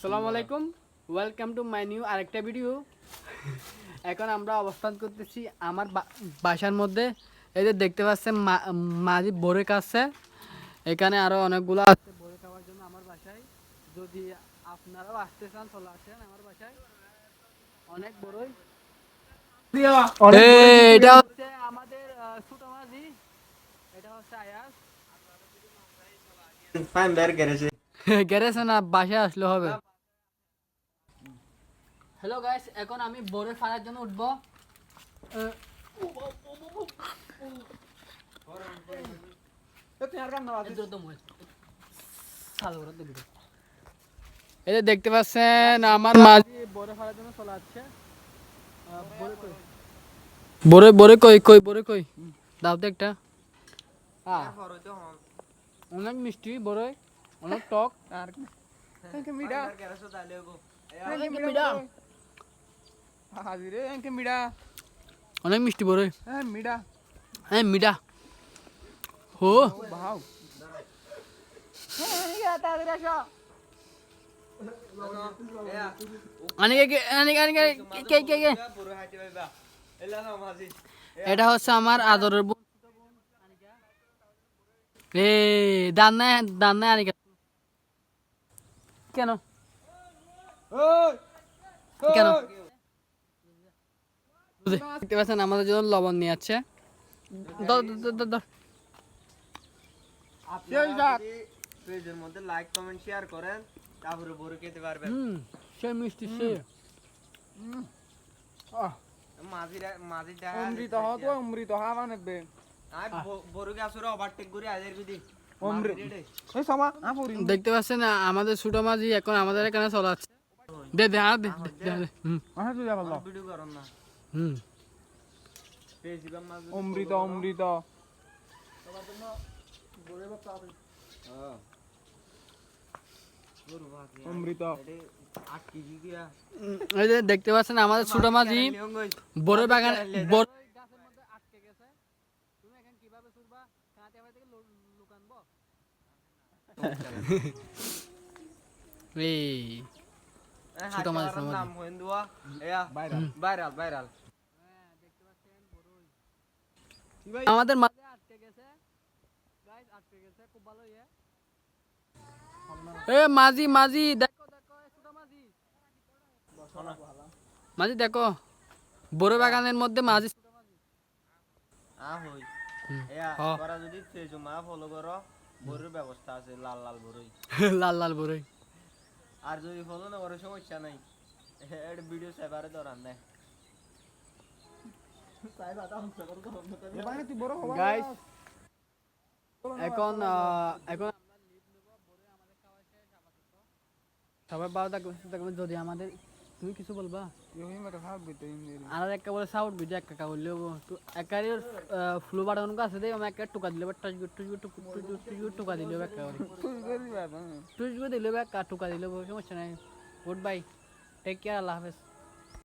সালাম আলাইকুম। Welcome to my new আরেকটা ভিডিও এখন আমরা অবস্থান করতেছি আমার বা- বাসার মধ্যে। এই যে দেখতে পাচ্ছেন মা- মাঝি বরে কাছে। এখানে আরও অনেকগুলো আছে বরে খাওয়ার জন্য আমার বাসায়। যদি আপনারাও আসতে চান চলে আসেন আমার বাসায়। অনেক বড়ই। এটা হচ্ছে আমাদের ছোট মাঝি। এটা হচ্ছে আয়াস। ফাইন বের করেছে গ্যারেজে না বাসায় আসলে হবে হ্যালো গাইস এখন আমি বোরে ফাড়ার জন্য উঠবো। এই যে দেখতে পাচ্ছেন আমার মাঝি বোরে ফাড়ার জন্য চলে আসছে। আহ, বোরে কই? কই কই কই? দাও তো একটা। অনেক মিষ্টি বড়ই। অনেক টক অনেক মিঠা অনেক মিষ্টি বড়ই হ্যাঁ মিঠা হো আনিকে কে আনিকে আনিকে কে কে কে এটা হচ্ছে আমার আদরের বোন এ দান্না দান্না আনিকা কেন? কেন? দেখতে পাচ্ছেন আমাদের জন্য লবণ নিয়ে যাচ্ছে। পেজের মধ্যে লাইক কমেন্ট শেয়ার করেন তারপরে বড় খেতে পারবেন। হুম সে মিষ্টি সে। মাঝিরা মাঝিটা অমৃত হওয়া তো অমৃত হওয়া বড় গাছরে ওভারটেক করে বিধি অমৃত। এই সমা আ পড়ি। দেখতে পাচ্ছেন আমাদের ছোট মাঝি এখন আমাদের এখানে চলাচ্ছে। দে দে আর দে। হুম। অমৃত অমৃত। অমৃত। আট কেজি দিয়া। উম, এই যে দেখতে পাচ্ছেন আমাদের ছোট মাঝি বড় বাগান বড় গাছের মধ্যে আটকে গেছে তুমি এখন কীভাবে ছুটবা কাঁতে আবার থেকে লুকানবো এই ছোট মাছ, নাম হইন এয়া ভাইরাল। Viral viral. আমাদের মাঝে আটকে গেছে গাইস আটকে গেছে খুব ভালো ইয়ে এ মাঝি মাঝি দেখো দেখো ছোট মাঝি। মাঝি দেখো বড় বাগানের মধ্যে মাঝি। ছোট মাঝি আ হই এয়া তোরা যদি মা ফলো করো বড়র ব্যবস্থা আছে লাল লাল বড়ই লাল লাল বড়ই আর যদি ফলো না করো সমস্যা নাই। এটা ভিডিও সেভারে ধরান দেয় এখন আহ, এখন আমরা লিভ নেব বড়ে আমাদের খাওয়া শেষ আপাতত। সবাই ভালো থাকবেন। যদি আমাদের তুমি কিছু বলবা ইহই মতে ভাববি তো ইন্দির আর একটা বলে সাউট ভিডিও একটা কাকা বললে তো একারি ফ্লু বাড়ানো আছে দেই আমি একটা টুকা দিলে টাচ গুট টুজ গুট টুজ গুট টুকা দিলে একটা করে তুই করি বাবা টুজ গুট দিলে একটা টুকা দিলে সমস্যা নাই good bye take care Allah হাফেজ